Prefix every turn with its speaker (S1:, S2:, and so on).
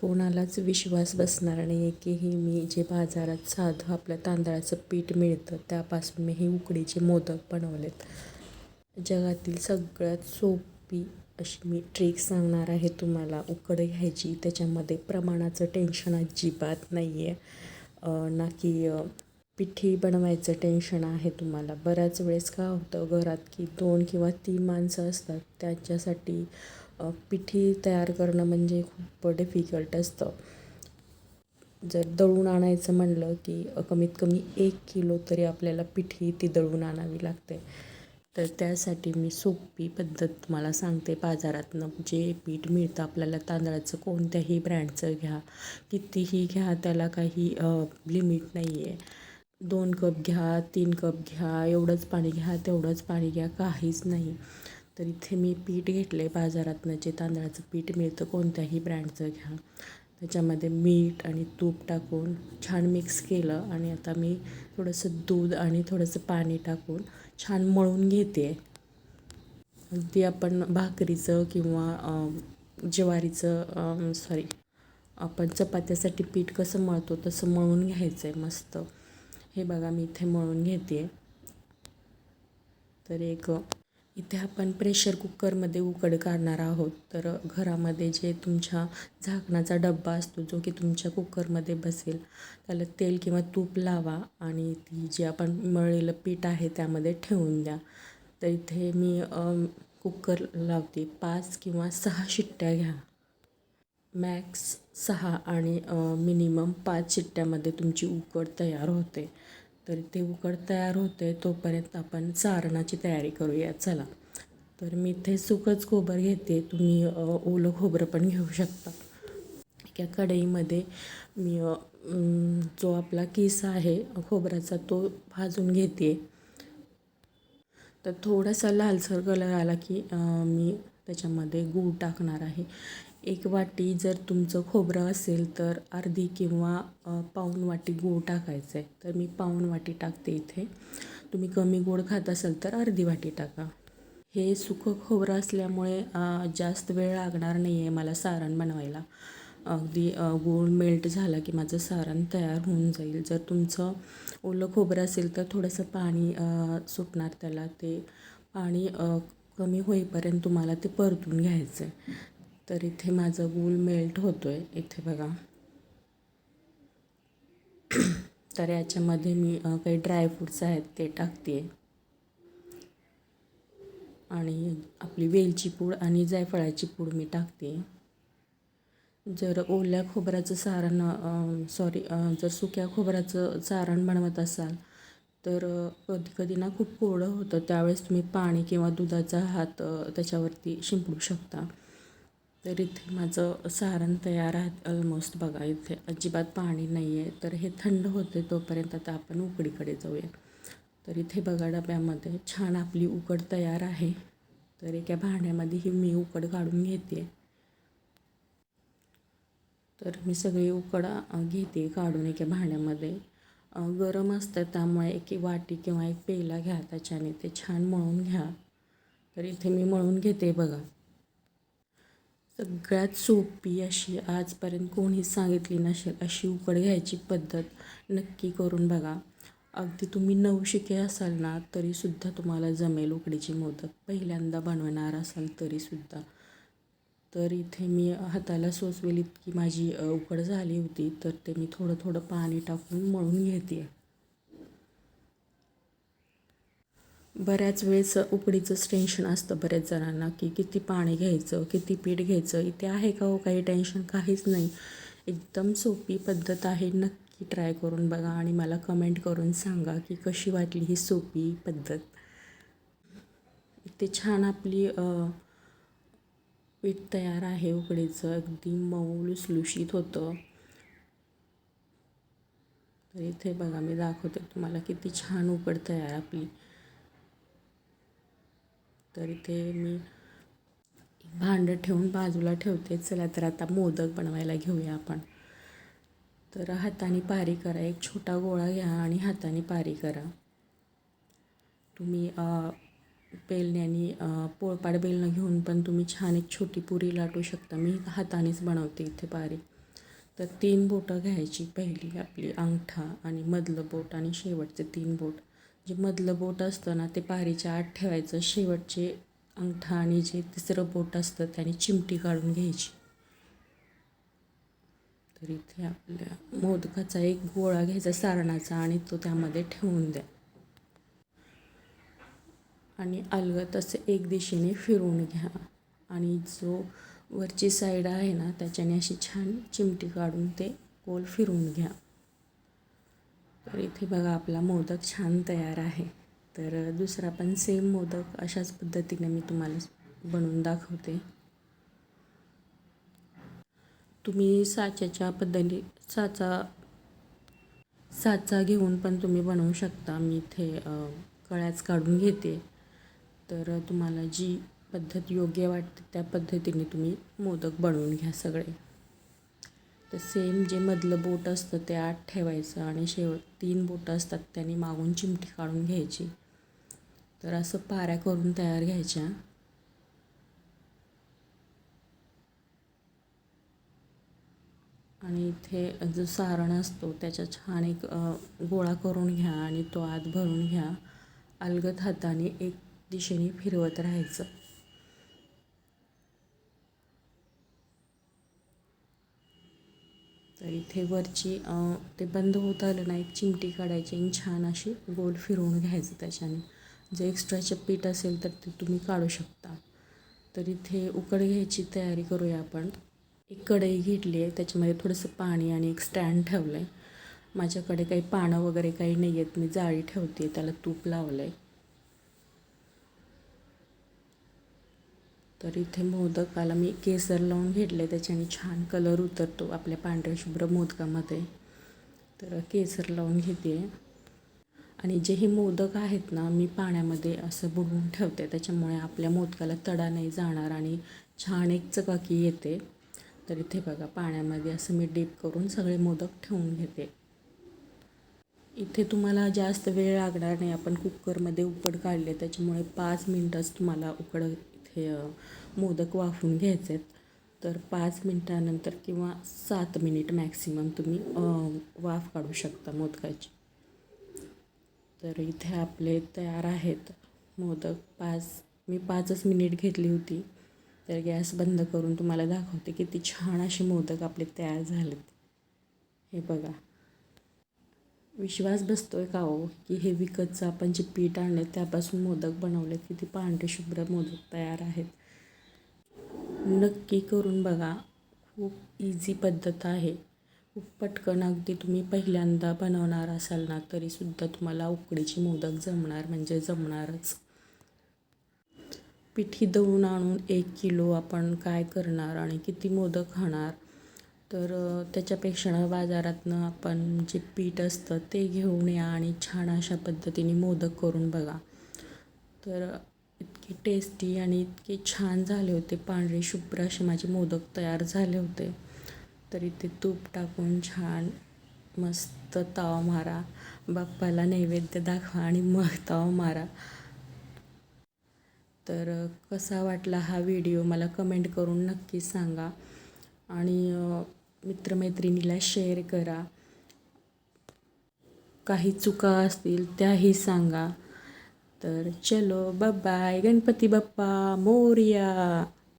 S1: कोणालाच विश्वास बसणार नाही आहे की हे मी जे बाजारात साधं आपलं तांदळाचं पीठ मिळतं त्यापासून मी हे उकडीचे मोदक बनवलेत. जगातील सगळ्यात सोपी अशी मी ट्रिक सांगणार आहे तुम्हाला. उकड घ्यायची त्याच्यामध्ये प्रमाणाचं टेन्शन अजिबात नाही आहे ना की पिठी बनवायचं टेन्शन आहे तुम्हाला. बऱ्याच वेळेस काय होतं घरात की दोन किंवा तीन माणसं असतात त्यांच्यासाठी पिठी तयार करणं म्हणजे खूप डिफिकल्ट असतं. जर दळून आणायचं म्हणलं की कमीत कमी एक किलो तरी आपल्याला पिठी ती दळून आणावी लागते. तर त्यासाठी मी सोपी पद्धत तुम्हाला सांगते बाजारातनं जे पीठ मिळतं आपल्याला तांदळाचं कोणत्याही ब्रँडचं घ्या. कितीही घ्या त्याला काही लिमिट नाही आहे दोन कप घ्या तीन कप घ्या एवढंच पाणी घ्या तेवढंच पाणी घ्या काहीच नाही. तर इथे मी पीठ घेतलं आहे बाजारातनं जे तांदळाचं पीठ मिळतं कोणत्याही ब्रँडचं घ्या. त्याच्यामध्ये मीठ आणि तूप टाकून छान मिक्स केलं आणि आता मी थोडंसं दूध आणि थोडंसं पाणी टाकून छान मळून घेते. अगदी आपण भाकरीचं किंवा ज्वारीचं सॉरी आपण चपात्यासाठी पीठ कसं मळतो तसं मळून घ्यायचं आहे मस्त. हे बघा मी इथे मळून घेते. तर एक इथे आपण प्रेशर कुकरमध्ये उकड काढणार आहोत. तर घरामध्ये जे तुमच्या झाकणाचा डब्बा असतो जो की तुमच्या कुकरमध्ये बसेल त्याला तेल किंवा तूप लावा आणि ती जी आपण मळलेलं पीठ आहे त्यामध्ये ठेवून द्या. तर इथे मी कुकर लावते. पाच किंवा सहा शिट्ट्या घ्या. मॅक्स सहा आणि मिनिमम पाच शिट्ट्यामध्ये तुमची उकड तयार होते. तर ते उकड तयार होते तोपर्यंत आपण सारणाची तयारी करूया. चला. तर मी इथे सुकंच खोबर घेते. तुम्ही ओलं खोबरं पण घेऊ शकता. एका कढईमध्ये मी जो आपला किस आहे खोबऱ्याचा तो भाजून घेते. तर थोडासा लालसर कलर आला की मी त्याच्यामध्ये गूळ टाकणार आहे. एक वाटी जर तुमचं खोबरं असेल तर अर्धी किंवा अ, पाऊण वाटी गूळ टाकायचं आहे तर मी पाऊण वाटी टाकते इथे. तुम्ही कमी गोड खात असाल तर अर्धी वाटी टाका. हे सुकं खोबरं असल्यामुळे जास्त वेळ लागणार नाही आहे मला सारण बनवायला. अगदी गोड गूळ मेल्ट झाला की माझं सारण तयार होऊन जाईल. जर तुमचं ओलं खोबरं असेल तर थोडंसं पाणी सुटणार त्याला. ते पाणी कमी होईपर्यंत तुम्हाला ते परतून घ्यायचं आहे तर इथे माझं गूळ मेल्ट होतो आहे इथे बघा. तर याच्यामध्ये मी काही ड्रायफ्रूट्स आहेत ते टाकते आणि आपली वेलची पूड आणि जायफळाची पूड मी टाकते जर ओल्या खोबऱ्याचं सारण सॉरी जर सुक्या खोबऱ्याचं सारण बनवत असाल तर कधी कधी ना खूप कोरडं होतं. त्यावेळेस तुम्ही पाणी किंवा दुधाचा हात त्याच्यावरती शिंपडू शकता. तर इथे माझं सारण तयार आहे ऑलमोस्ट बघा इथे अजिबात पाणी नाही आहे तर हे थंड होते तोपर्यंत आता आपण उकडीकडे जाऊया. तर इथे बघा डब्यामध्ये छान आपली उकड तयार आहे. तर एका भांड्यामध्ये ही मी उकड काढून घेते. तर मी सगळी उकड घेते काढून एका भांड्यामध्ये. गरम असतं त्यामुळे एक वाटी किंवा एक पेला घ्या त्याच्याने ते छान मळून घ्या. तर इथे मी मळून घेते बघा. सगळ्यात सोपी अशी आजपर्यंत कोणीच सांगितली नसेल अशी उकड घ्यायची पद्धत नक्की करून बघा. अगदी तुम्ही नवशिके असाल ना तरीसुद्धा तुम्हाला जमेल उकडीची मोदक. पहिल्यांदा बनवणार असाल तरीसुद्धा. तर इथे मी हाताला सोसवेल इतकी माझी उकड झाली होती तर ते मी थोडं थोडं पाणी टाकून मळून घेते बऱ्याच वेळेस उकडीचंच टेन्शन असतं बऱ्याच जणांना की किती पाणी घ्यायचं किती पीठ घ्यायचं इथे आहे का हो काही टेन्शन? काहीच नाही. एकदम सोपी पद्धत आहे. नक्की ट्राय करून बघा आणि मला कमेंट करून सांगा की कशी वाटली ही सोपी पद्धत. इथे छान आपली पीठ तयार आहे उकडीचं. अगदी मऊ लुसलुशीत होतं. तर इथे बघा मी दाखवते तुम्हाला किती छान उकड तयार आपली. तर इथे मी भांडं ठेवून बाजूला ठेवते चला तर आता मोदक बनवायला घेऊया आपण. तर हाताने पारी करा. एक छोटा गोळा घ्या आणि हाताने पारी करा. तुम्ही बेलण्याने पोळपाड बेलणं घेऊन पण तुम्ही छान एक छोटी पुरी लाटू शकता. मी हातानेच बनवते इथे पारी. तर तीन बोटं घ्यायची. पहिली आपली अंगठा आणि मधलं बोट आणि शेवटचे तीन बोट. जे मधलं बोट असतं ना ते पारीच्या आत ठेवायचं. शेवटचे अंगठा आणि जे तिसरं बोट असतं त्याने चिमटी काढून घ्यायची. तर इथे आपल्या मोदकाचा एक गोळा घ्यायचा सारणाचा आणि तो त्यामध्ये ठेवून द्या. आणि अलगत तसं एक दिशेने फिरून घ्या. आणि जो वरची साईड आहे ना त्याच्याने अशी छान चिमटी काढून ते गोल फिरून घ्या. तर इथे बघा आपला मोदक छान तयार आहे. तर दुसरा पण सेम मोदक अशाच पद्धतीने मी तुम्हाला बनवून दाखवते. तुम्ही साच्याच्या पद्धती साचा साचा घेऊन पण तुम्ही बनवू शकता. मी इथे कळ्याच काढून घेते. तर तुम्हाला जी पद्धत योग्य वाटते त्या पद्धतीने तुम्ही मोदक बनवून घ्या सगळे. तर सेम जे मधलं बोट असतं ते आत ठेवायचं आणि शेवट तीन बोटं असतात त्यांनी मागून चिमटी काढून घ्यायची. तर असं पाऱ्या करून तयार घ्यायच्या. आणि इथे जो सारण असतो त्याच्या छान एक गोळा करून घ्या आणि तो आत भरून घ्या. अलगद हाताने एक दिशेने फिरवत राहायचं. तर इथे वरची ते बंद होत आलं ना एक चिमटी काढायची आणि छान अशी गोल फिरवून घ्यायचं त्याच्याने. जर एक्स्ट्राचं पीठ असेल तर ते तुम्ही काढू शकता. तर इथे उकड घ्यायची तयारी करूया आपण. एक कढई घेतली आहे त्याच्यामध्ये थोडंसं पाणी आणि एक स्टँड ठेवलं आहे माझ्याकडे काही पानं वगैरे काही नाही आहेत मी जाळी ठेवते त्याला तूप लावलं आहे तर इथे मोदकाला मी केसर लावून घेतले त्याच्याने छान कलर उतरतो आपल्या पांढऱ्या शुभ्र मोदकामध्ये. तर केसर लावून घेते आणि जे हे मोदक आहेत ना मी पाण्यामध्ये असं बुडवून ठेवते त्याच्यामुळे आपल्या मोदकाला तडा नाही जाणार आणि छान एक चकाकी येते. तर इथे बघा पाण्यामध्ये असं मी डीप करून सगळे मोदक ठेवून घेते. इथे तुम्हाला जास्त वेळ लागणार नाही. आपण कुकरमध्ये उकड काढले त्याच्यामुळे पाच मिनटंच तुम्हाला उकड हे मोदक वाफून घ्यायचे आहेत तर पाच मिनटानंतर किंवा सात मिनिट मॅक्सिमम तुम्ही वाफ काढू शकता मोदकाची. तर इथे आपले तयार आहेत मोदक. पाच मी पाचच मिनिट घेतली होती. तर गॅस बंद करून तुम्हाला दाखवते किती छान असे मोदक आपले तयार झालेत. हे बघा. विश्वास बसतो आहे का हो की हे विकतचं आपण जे पीठ आणले त्यापासून मोदक बनवले किती पांढरे शुभ्र मोदक तयार आहेत. नक्की करून बघा खूप इझी पद्धत आहे. खूप पटकन अगदी तुम्ही पहिल्यांदा बनवणार असाल ना तरीसुद्धा तुम्हाला उकडीची मोदक जमणार म्हणजे जमणारच. पिठी दळून आणून एक किलो आपण काय करणार आणि किती मोदक खाणार तर त्याच्यापेक्षा बाजारातनं आपण जे पीठ असतं ते घेऊन या आणि छान अशा पद्धतीने मोदक करून बघा. तर इतके टेस्टी आणि इतके छान झाले होते पांढरे शुभ्र असे माझे मोदक तयार झाले होते. तरी ते तूप टाकून छान मस्त ताव मारा. बाप्पाला नैवेद्य दाखवा आणि मग ताव मारा. तर कसा वाटला हा व्हिडिओ मला कमेंट करून नक्की सांगा. आणि मित्रमैत्रिणीला शेअर करा. काही चुका असतील त्याही सांगा. तर चलो बाय गणपती बाप्पा मोर्या.